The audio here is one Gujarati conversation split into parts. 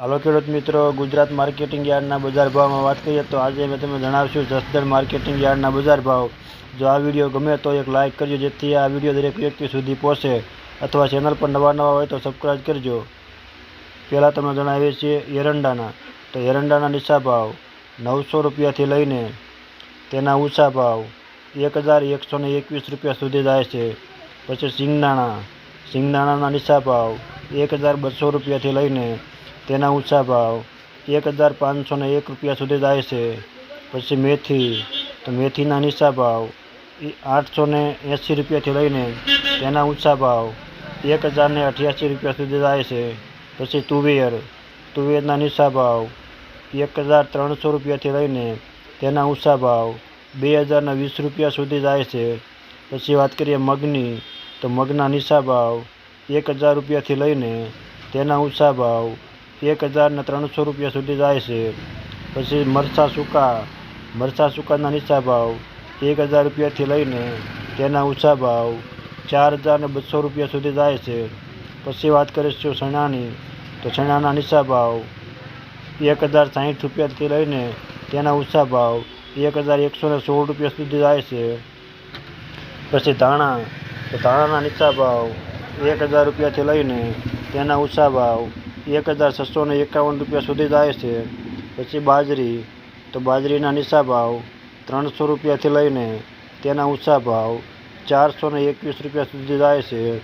હાલો ખેડૂત મિત્રો, ગુજરાત માર્કેટિંગ યાર્ડના બજાર ભાવમાં વાત કરીએ તો આજે મેં તમને જણાવશું જસદણ માર્કેટિંગ યાર્ડના બજાર ભાવ. જો આ વીડિયો ગમે તો એક લાઇક કરજો, જેથી આ વીડિયો દરેક વ્યક્તિ સુધી પહોંચે અથવા ચેનલ પર નવા નવા હોય તો સબસ્ક્રાઈબ કરજો. પહેલાં તમને જણાવીએ છીએ એરંડાના. તો એરંડાના નીચા ભાવ નવસો રૂપિયાથી લઈને તેના ઊંચા ભાવ એક હજાર એકસો એકવીસ રૂપિયા સુધી જાય છે. પછી સિંગદાણા. સિંગદાણાના નીચા ભાવ એક હજાર બસો રૂપિયાથી લઈને તેના ઊંચા ભાવ એક હજાર પાંચસો ને એક રૂપિયા સુધી જાય છે. પછી મેથી, તો મેથીના નીચા ભાવ એ આઠસો ને એંસી રૂપિયાથી લઈને તેના ઊંચા ભાવ એક હજાર ને અઠ્યાસી રૂપિયા સુધી જાય છે. પછી તુવેર, તુવેરના નીચા ભાવ એક હજાર ત્રણસો રૂપિયાથી લઈને તેના ઊંચા ભાવ બે હજારના વીસ રૂપિયા સુધી જાય છે. પછી વાત કરીએ મગની, તો મગના નીચા ભાવ એક હજાર રૂપિયાથી લઈને તેના ઊંચા ભાવ એક હજાર ને ત્રણસો રૂપિયા સુધી જાય છે. પછી મરચાં સૂકા, મરચાં સૂકાના નીચા ભાવ એક હજાર રૂપિયાથી લઈને તેના ઊંચા ભાવ ચાર હજાર ને બસો રૂપિયા સુધી જાય છે. પછી વાત કરીશું ચણાની, તો ચણાના નીચા ભાવ એક હજાર સાઠ રૂપિયાથી લઈને તેના ઊંચા ભાવ એક હજાર એકસો ને સોળ રૂપિયા સુધી જાય છે. પછી ધાણા, તો ધાણાના નીચા ભાવ એક હજાર રૂપિયાથી લઈને તેના ઊંચા ભાવ એક હજાર છસો ને એકાવન રૂપિયા સુધી જાય છે. પછી બાજરી, તો બાજરીના નીચા ભાવ ત્રણસો રૂપિયાથી લઈને તેના ઊંચા ભાવ ચારસો ને એકવીસ રૂપિયા સુધી જાય છે.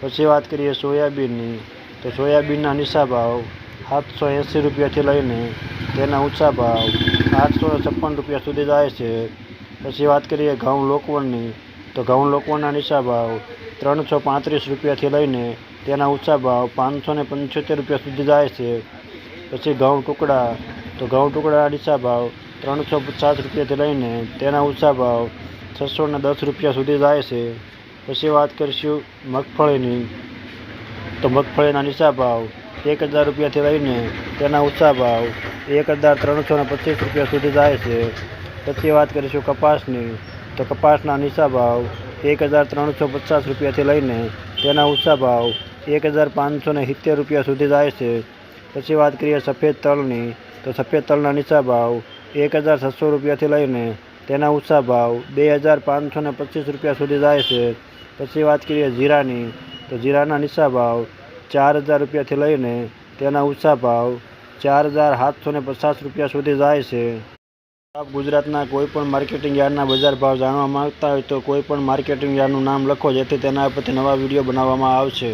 પછી વાત કરીએ સોયાબીનની, તો સોયાબીનના નીચા ભાવ સાતસો એંસી રૂપિયાથી લઈને તેના ઊંચા ભાવ આઠસો છપ્પન રૂપિયા સુધી જાય છે. પછી વાત કરીએ ઘઉં લોકવણની, તો ઘઉં લોકવણના નીચા ભાવ ત્રણસો પાંત્રીસ રૂપિયાથી લઈને તેના ઊંચા ભાવ પાંચસો ને પંચોતેર રૂપિયા સુધી જાય છે. પછી ઘઉં ટુકડા, તો ઘઉં ટુકડા નીચા ભાવ ત્રણસો પચાસ રૂપિયાથી લઈને તેના ઊંચા ભાવ છસો ને દસ રૂપિયા સુધી જાય છે. પછી વાત કરીશું મગફળીની. તો મગફળીના નીચા ભાવ એક હજાર રૂપિયાથી લઈને તેના ઊંચા ભાવ એક હજાર ત્રણસો ને પચીસ રૂપિયા સુધી જાય છે. પછી વાત કરીશું કપાસની. તો કપાસના નીચા ભાવ એક હજાર ત્રણસો પચાસ રૂપિયાથી લઈને તેના ઊંચા ભાવ એક હજાર પાંચસો ને સિત્તેર રૂપિયા સુધી જાય છે. પછી વાત કરીએ સફેદ તલની, તો સફેદ તલના નીચા ભાવ એક હજાર છસો રૂપિયાથી લઈને તેના ઊંચા ભાવ બે હજાર પાંચસો ને પચીસ રૂપિયા સુધી જાય છે. પછી વાત કરીએ જીરાની, તો જીરાના નીચા ભાવ ચાર હજાર રૂપિયાથી લઈને તેના ઊંચા ભાવ ચાર હજાર સાતસો ને પચાસ રૂપિયા સુધી જાય છે. આપ ગુજરાતના કોઈ પણ માર્કેટિંગ યાર્ડના બજાર ભાવ જાણવા માંગતા હોય તો કોઈ પણ માર્કેટિંગ યાર્ડનું નામ લખો જેથી તેના પરથી નવા વીડિયો બનાવવામાં આવશે.